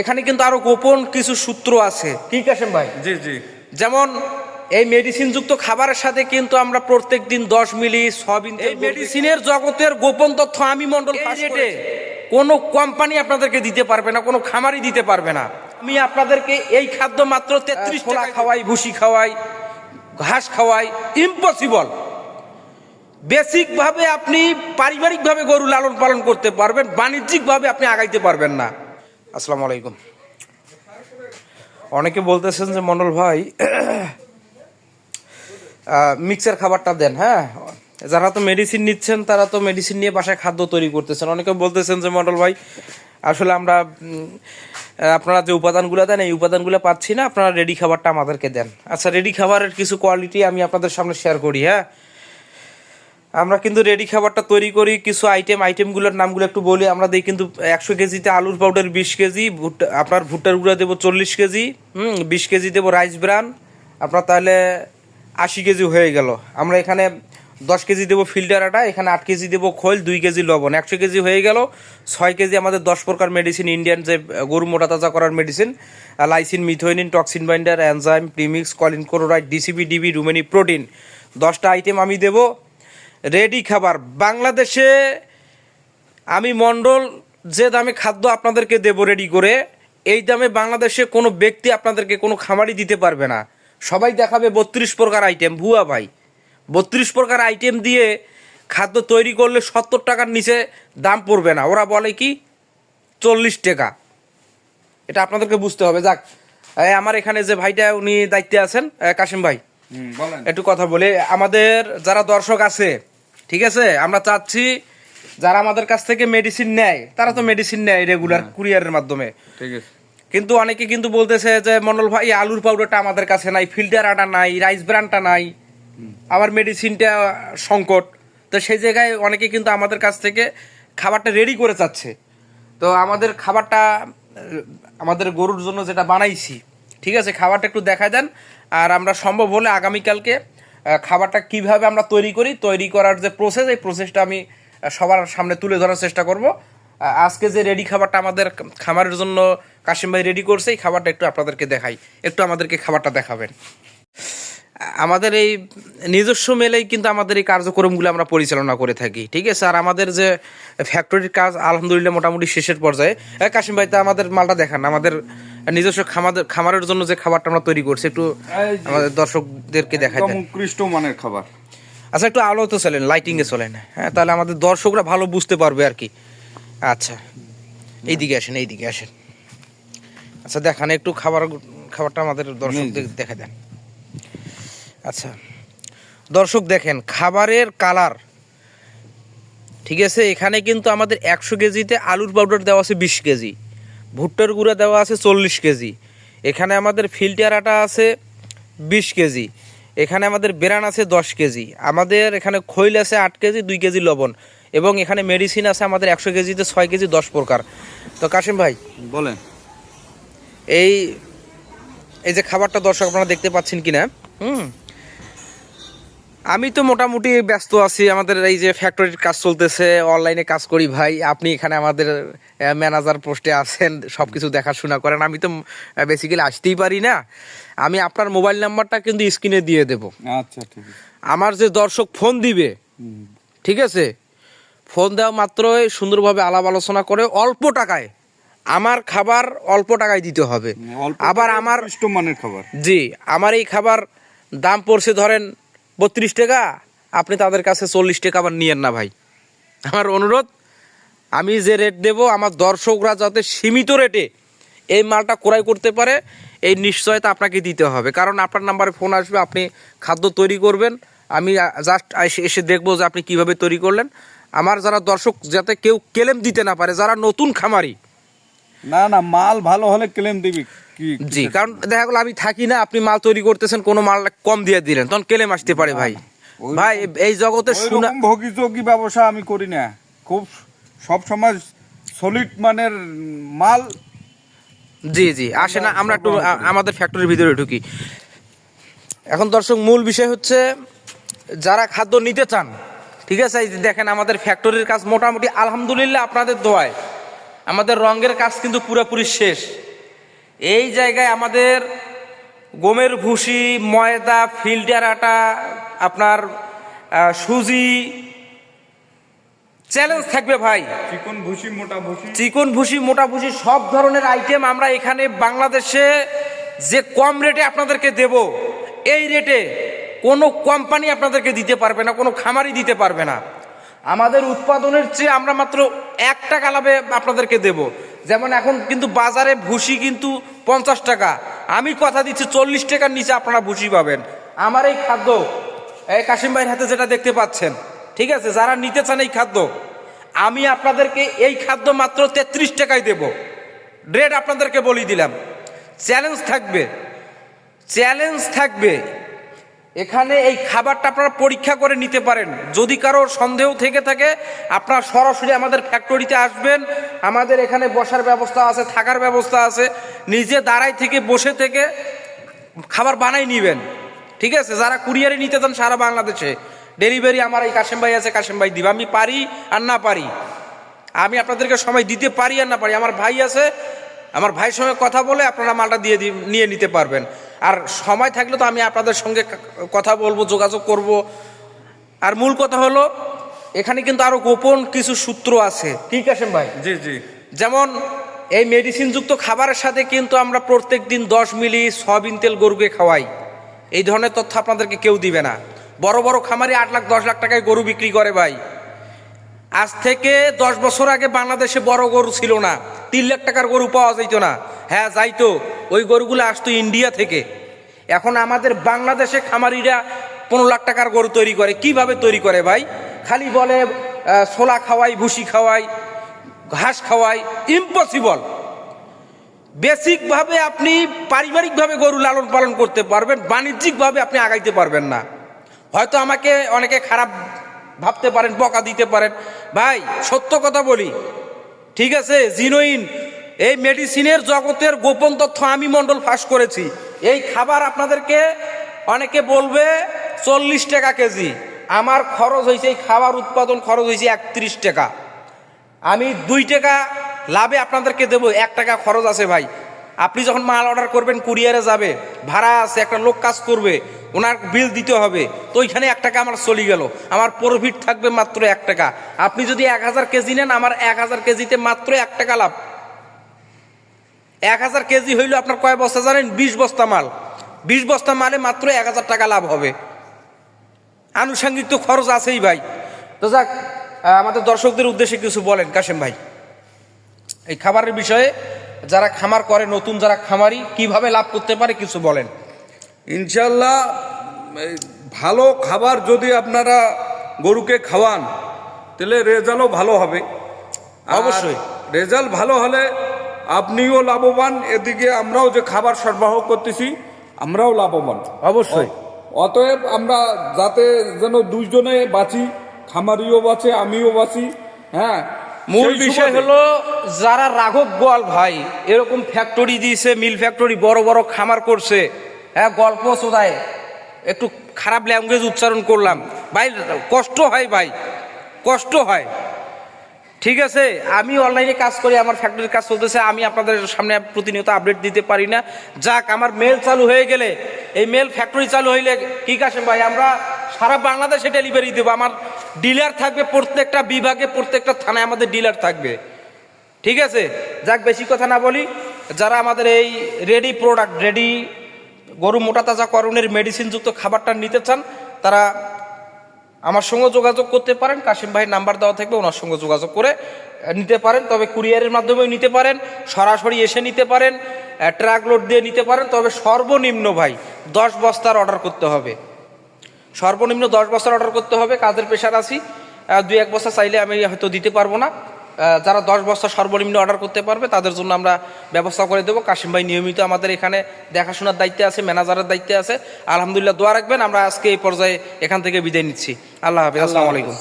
এখানে কিন্তু আরও গোপন কিছু সূত্র আছে। কি কাশেম ভাই? জি জি। যেমন এই মেডিসিন যুক্ত খাবারের সাথে কিন্তু আমরা প্রত্যেক দিন দশ মিলি সবিন এই মেডিসিনের জগতের গোপন তথ্য আমি মন্ডল ফাঁস রেটে কোনো কোম্পানি আপনাদেরকে দিতে পারবে না কোনো খামারই দিতে পারবে না। আমি আপনাদেরকে এই খাদ্য মাত্র তেত্রিশ টাকা খাওয়াই ভুসি খাওয়াই ঘাস খাওয়াই ইম্পসিবল বেসিক ভাবে আপনি পারিবারিক ভাবে গরু লালন পালন করতে পারবেন বাণিজ্যিক ভাবে আপনি আগাইতে পারবেন না। আসসালামু আলাইকুম। অনেকে বলতেছেন যে, মন্ডল ভাই মিক্সার খাবারটা দেন হ্যাঁ? যারা তো মেডিসিন নিচ্ছেন, তারা তো মেডিসিন নিয়ে বাসায় খাদ্য তৈরি করতেছেন। অনেকে বলতেছেন যে, মন্ডল ভাই, আসলে আমরা আপনারা যে উপাদানগুলো দেন, এই উপাদানগুলো পাচ্ছি না, আপনারা রেডি খাবারটা আমাদেরকে দেন। আচ্ছা রেডি খাবারের কিছু কোয়ালিটি আমি আপনাদের সামনে শেয়ার করি হ্যাঁ? আমরা কিন্তু রেডি খাবারটা তৈরি করি, কিছু আইটেম আইটেমগুলোর নামগুলো একটু বলি। আমরা দিই কিন্তু একশো কেজিতে আলুর পাউডার বিশ কেজি, ভুট্টা, আপনার ভুট্টার গুঁড়া দেবো চল্লিশ কেজি, হুম, বিশ কেজি দেবো রাইস ব্রান আপনার তাহলে আশি কেজি হয়ে গেল। আমরা এখানে দশ কেজি দেবো ফিল্টার আটা, এখানে আট কেজি দেবো খোল, দুই কেজি লবণ। একশো কেজি হয়ে গেল। ছয় কেজি আমাদের দশ প্রকার মেডিসিন ইন্ডিয়ান যে গরু মোটা তাজা করার medicine lysine methionine toxin binder enzyme premix choline chloride DCB DB রুমেনি protein দশটা আইটেম আমি দেবো। রেডি খাবার। বাংলাদেশে আমি মন্ডল যে দামে খাদ্য আপনাদেরকে দেবো রেডি করে এই দামে বাংলাদেশে কোনো ব্যক্তি আপনাদেরকে কোনো খামারই দিতে পারবে না। সবাই দেখাবে বত্রিশ প্রকার আইটেম ভুয়া ভাই বত্রিশ প্রকার আইটেম দিয়ে খাদ্য তৈরি করলে সত্তর টাকার নিচে দাম পড়বে না। ওরা বলে কি? চল্লিশ টাকা। এটা আপনাদেরকে বুঝতে হবে। যাক আমার এখানে যে ভাইটা উনি দায়িত্বে আছেন কাশিম ভাই। একটু কথা বলে। আমাদের যারা দর্শক আছে ঠিক আছে? আমরা চাচ্ছি যারা আমাদের কাছ থেকে মেডিসিন নেয় তারা তো মেডিসিন নেয় রেগুলার কুরিয়ারের মাধ্যমে। ঠিক আছে। কিন্তু অনেকে কিন্তু বলতেছে যে মন্ডল ভাই আলুর পাউডারটা আমাদের কাছে নাই ফিল্টার আটা নাই রাইস ব্রানটা নাই আমার মেডিসিনটা সংকট। তো সেই জায়গায় অনেকে কিন্তু আমাদের কাছ থেকে খাবারটা রেডি করে চাচ্ছে। তো আমাদের খাবারটা আমাদের গরুর জন্য যেটা বানাইছি ঠিক আছে? খাবারটা একটু দেখা দেন আর আমরা সম্ভব হলে আগামীকালকে খাবারটা কীভাবে আমরা তৈরি করি, তৈরি করার যে প্রসেস এই প্রসেসটা আমি সবার সামনে তুলে ধরার চেষ্টা করব। আজকে যে রেডি খাবারটা আমাদের খামারের জন্য কাশিম ভাই রেডি করছে, এই খাবারটা একটু আপনাদেরকে দেখাই। একটু আমাদেরকে খাবারটা দেখাবেন। আমাদের এই নিজস্ব মেলেই কিন্তু আমাদের এই কার্যক্রমগুলো আমরা পরিচালনা করে থাকি, ঠিক আছে? আর আমাদের যে ফ্যাক্টরির কাজ আলহামদুলিল্লাহ মোটামুটি শেষের পর্যায়ে। কাশিম ভাই, তা আমাদের মালটা দেখান। আমাদের নিজস্ব খামাদের খামারের জন্য যে খাবারটা আমরা তৈরি করছি একটু আমাদের দর্শকদেরকে দেখাই একদম উৎকৃষ্ট মানের খাবার। আচ্ছা একটু আলো তো চলেন লাইটিং এ চলেন। হ্যাঁ তাহলে আমাদের দর্শকরা ভালো বুঝতে পারবে আর কি। আচ্ছা এইদিকে আসেন এইদিকে আসেন। আচ্ছা দেখান একটু খাবার খাবারটা আমাদের দর্শকদের দেখে দেন। আচ্ছা দর্শক দেখেন খাবারের কালার ঠিক আছে? এখানে কিন্তু আমাদের একশো কেজিতে আলুর পাউডার দেওয়া আছে বিশ কেজি। ভুট্টার গুঁড়া দেওয়া আছে চল্লিশ কেজি। এখানে আমাদের ফিল্টার আটা আছে বিশ কেজি। এখানে আমাদের বেরান আছে দশ কেজি। আমাদের এখানে খৈল আছে আট কেজি দুই কেজি লবণ। এবং এখানে মেডিসিন আছে আমাদের একশো কেজিতে ছয় কেজি দশ প্রকার। তো কাশিম ভাই বলেন। এই এই যে খাবারটা দর্শক আপনারা দেখতে পাচ্ছেন কিনা হুম? আমি তো মোটামুটি ব্যস্ত আছি আমাদের এই যে ফ্যাক্টরির কাজ চলতেছে অনলাইনে কাজ করি ভাই আপনি এখানে আমাদের ম্যানেজার পোস্টে আছেন সব কিছু দেখাশোনা করেন আমি তো বেসিক্যালি আসতেই পারি না। আমি আপনার মোবাইল নাম্বারটা কিন্তু স্ক্রিনে দিয়ে দেব। আচ্ছা ঠিক আমার যে দর্শক ফোন দিবে ঠিক আছে? ফোন দেওয়া মাত্রই সুন্দরভাবে আলাপ আলোচনা করে অল্প টাকায় আমার খাবার অল্প টাকায় দিতে হবে। আবার আমার মানের খাবার। জি আমার এই খাবার দাম পড়ছে ধরেন বত্রিশ টাকা? আপনি তাদের কাছে চল্লিশ টাকা আবার নিয়েন না ভাই। আমার অনুরোধ, আমি যে রেট দেব, আমার দর্শকরা যাতে সীমিত রেটে এই মালটা ক্রয় করতে পারে, এই নিশ্চয়তা আপনাকে দিতে হবে। কারণ আপনার নাম্বারে ফোন আসবে, আপনি খাদ্য তৈরি করবেন। আমি জাস্ট এসে দেখব যে আপনি কীভাবে তৈরি করলেন। আমার যারা দর্শক, যাতে কেউ কেলেম দিতে না পারে, যারা নতুন খামারি না না মাল ভালো হলে ক্লেম দিবি। জি কারণ দেখা গেলো আমি থাকি না আপনি মাল তৈরি করতেছেন কোনো মাল কম দিয়ে দিলেন তখন কেলেম আসতে পারে ভাই। ভাই এই জগতে শুনা ওইরকম ভোগী ব্যবসা আমি করি না। খুব সব সময় সলিড মানের মাল জি জি আসে না আমরা একটু আমাদের ফ্যাক্টরির ভিতরে ঢুকি। এখন দর্শক মূল বিষয় হচ্ছে যারা খাদ্য নিতে চান ঠিক আছে দেখেন আমাদের ফ্যাক্টরির কাজ মোটামুটি আলহামদুলিল্লাহ আপনাদের দোয়ায়। আমাদের রঙের কাজ কিন্তু পুরোপুরি শেষ। এই জায়গায় আমাদের গমের ভুসি ময়দা ফিল্টার আটা আপনার সুজি চ্যালেঞ্জ থাকবে ভাই। চিকন ভুসি মোটা ভুসি? চিকন ভুসি মোটা ভুসি সব ধরনের আইটেম আমরা এখানে বাংলাদেশে যে কম রেটে আপনাদেরকে দেব এই রেটে কোনো কোম্পানি আপনাদেরকে দিতে পারবে না কোনো খামারই দিতে পারবে না। আমাদের উৎপাদনের চেয়ে আমরা মাত্র এক টাকা লাভে আপনাদেরকে দেব। যেমন এখন কিন্তু বাজারে ভুসি কিন্তু পঞ্চাশ টাকা। আমি কথা দিচ্ছি চল্লিশ টাকার নিচে আপনারা ভুসি পাবেন। আমার এই খাদ্য, এই কাশিম ভাইয়ের হাতে যেটা দেখতে পাচ্ছেন, ঠিক আছে? যারা নিতে চান এই খাদ্য, আমি আপনাদেরকে এই খাদ্য মাত্র তেত্রিশ টাকায় দেব। রেট আপনাদেরকে বলি দিলাম। চ্যালেঞ্জ থাকবে। চ্যালেঞ্জ থাকবে এখানে এই খাবারটা আপনারা পরীক্ষা করে নিতে পারেন। যদি কারোর সন্দেহ থেকে থাকে, আপনারা সরাসরি আমাদের ফ্যাক্টরিতে আসবেন। আমাদের এখানে বসার ব্যবস্থা আছে, থাকার ব্যবস্থা আছে। নিজে দাঁড়াই থেকে, বসে থেকে খাবার বানাই নিবেন। ঠিক আছে? যারা কুরিয়ারে নিতে চান সারা বাংলাদেশে। ডেলিভারি আমার এই কাশেম ভাই আছে, কাশেম ভাই দিব। আমি পারি আর না পারি। আমি আপনাদেরকে সময় দিতে পারি আর না পারি। আমার ভাই আছে, আমার ভাইয়ের সঙ্গে কথা বলে আপনারা মালটা দিয়ে নিয়ে নিতে পারবেন। আর সময় থাকলে তো আমি আপনাদের সঙ্গে কথা বলব যোগাযোগ করব। আর মূল কথা হলো এখানে কিন্তু আরও গোপন কিছু সূত্র আছে। ঠিক আছে ভাই? জি জি। যেমন এই মেডিসিনযুক্ত খাবারের সাথে কিন্তু আমরা প্রত্যেক দিন দশ মিলি সয়াবিন তেল গরুকে খাওয়াই। এই ধরনের তথ্য আপনাদেরকে কেউ দিবে না। বড় বড় খামারে আট লাখ দশ লাখ টাকায় গরু বিক্রি করে ভাই। আজ থেকে দশ বছর আগে বাংলাদেশে বড় গরু ছিল না। তিন লাখ টাকার গরু পাওয়া যাইতো না। হ্যাঁ যাইতো। ওই গরুগুলো আসতো ইন্ডিয়া থেকে। এখন আমাদের বাংলাদেশে খামারিরা পনেরো লাখ টাকার গরু তৈরি করে। কীভাবে তৈরি করে ভাই? খালি বলে ছোলা খাওয়াই, ভুসি খাওয়াই, ঘাস খাওয়াই ইম্পসিবল বেসিকভাবে আপনি পারিবারিকভাবে গরু লালন পালন করতে পারবেন, বাণিজ্যিকভাবে আপনি আগাইতে পারবেন না। হয়তো আমাকে অনেকে খারাপ ভাবতে পারেন, বকা দিতে পারেন। ভাই, সত্য কথা বলি। ঠিক আছে জিনোইন এই মেডিসিনের জগতের গোপন তথ্য আমি মণ্ডল ফাঁস করেছি। এই খাবার আপনাদেরকে অনেকে বলবে চল্লিশ টাকা কেজি। আমার খরচ হয়েছে, এই খাবার উৎপাদন খরচ হয়েছে একত্রিশ টাকা। আমি দুই টাকা লাভে আপনাদেরকে দেবো, এক টাকা খরচ আছে ভাই। আপনি যখন মাল অর্ডার করবেন, কুরিয়ারে যাবে, ভাড়া আছে, একটা লোক কাজ করবে, ওনার বিল দিতে হবে, তো ওইখানে এক টাকা আমার চলে গেল। আমার প্রফিট থাকবে মাত্র এক টাকা। আপনি যদি এক হাজার কেজি নেন, আমার এক হাজার কেজিতে মাত্র এক টাকা লাভ। এক হাজার কেজি হইলে আপনার কয় বস্তা জানেন? বিশ বস্তা মাল। বিশ বস্তা মালে মাত্র এক হাজার টাকা লাভ হবে। আনুষঙ্গিক তো খরচ আছেই ভাই। তো যাক আমাদের দর্শকদের উদ্দেশ্যে কিছু বলেন কাশেম ভাই। এই খাবারের বিষয়ে যারা খামার করে নতুন যারা খামারি কীভাবে লাভ করতে পারে কিছু বলেন। ইনশাল্লাহ ভালো খাবার যদি আপনারা গরুকে খাওয়ান তাহলে রেজাল্টও ভালো হবে। অবশ্যই। রেজাল্ট ভালো হলে আপনিও লাভবান এদিকে আমরাও যে খাবার সরবরাহ করতেছি আমরাও লাভবান। অবশ্যই। অতএব আমরা যাতে যেন দুইজনে বাঁচি খামারিও বাঁচে আমিও বাঁচি হ্যাঁ? মূল বিষয় হলো যারা রাঘব গোয়াল ভাই এরকম ফ্যাক্টরি দিয়েছে মিল ফ্যাক্টরি বড় বড় খামার করছে হ্যাঁ গল্প শোধায় একটু খারাপ ল্যাঙ্গুয়েজ উচ্চারণ করলাম। ভাই কষ্ট হয় ভাই কষ্ট হয়। ঠিক আছে, আমি অনলাইনে কাজ করি, আমার ফ্যাক্টরির কাজ চলতেছে, আমি আপনাদের সামনে প্রতিনিয়ত আপডেট দিতে পারি না। যাক, আমার মেল চালু হয়ে গেলে, এই মেল ফ্যাক্টরি চালু হইলে কি কাশেম ভাই, আমরা সারা বাংলাদেশে ডেলিভারি দেবো। আমার ডিলার থাকবে প্রত্যেকটা বিভাগে, প্রত্যেকটা থানায় আমাদের ডিলার থাকবে। ঠিক আছে, যাক, বেশি কথা না বলি, যারা আমাদের এই রেডি প্রোডাক্ট রেডি গরু মোটা তাজা করণের মেডিসিনযুক্ত খাবারটা নিতে চান, তারা আমার সঙ্গে যোগাযোগ করতে পারেন, কাশিম ভাইয়ের নাম্বার দেওয়া থাকবে, ওনার সঙ্গে যোগাযোগ করে নিতে পারেন, তবে কুরিয়ারের মাধ্যমেও নিতে পারেন, সরাসরি এসে নিতে পারেন ট্রাক লোড দিয়ে নিতে পারেন, তবে সর্বনিম্ন ভাই দশ বস্তার অর্ডার করতে হবে। সর্বনিম্ন দশ বস্তার অর্ডার করতে হবে, কাজের পেশার আছি দুই এক বস্তা চাইলে আমি হয়তো দিতে পারব না। যারা দশ বস্তা সর্বনিম্ন অর্ডার করতে পারবে তাদের জন্য আমরা ব্যবস্থা করে দেবো। কাশিম ভাই নিয়মিত আমাদের এখানে দেখাশোনার দায়িত্বে আছে ম্যানেজারের দায়িত্বে আছে। আলহামদুলিল্লাহ দোয়া রাখবেন আমরা আজকে এই পর্যায়ে এখান থেকে বিদায় নিচ্ছি। আল্লাহ হাফিজ আসসালামু আলাইকুম।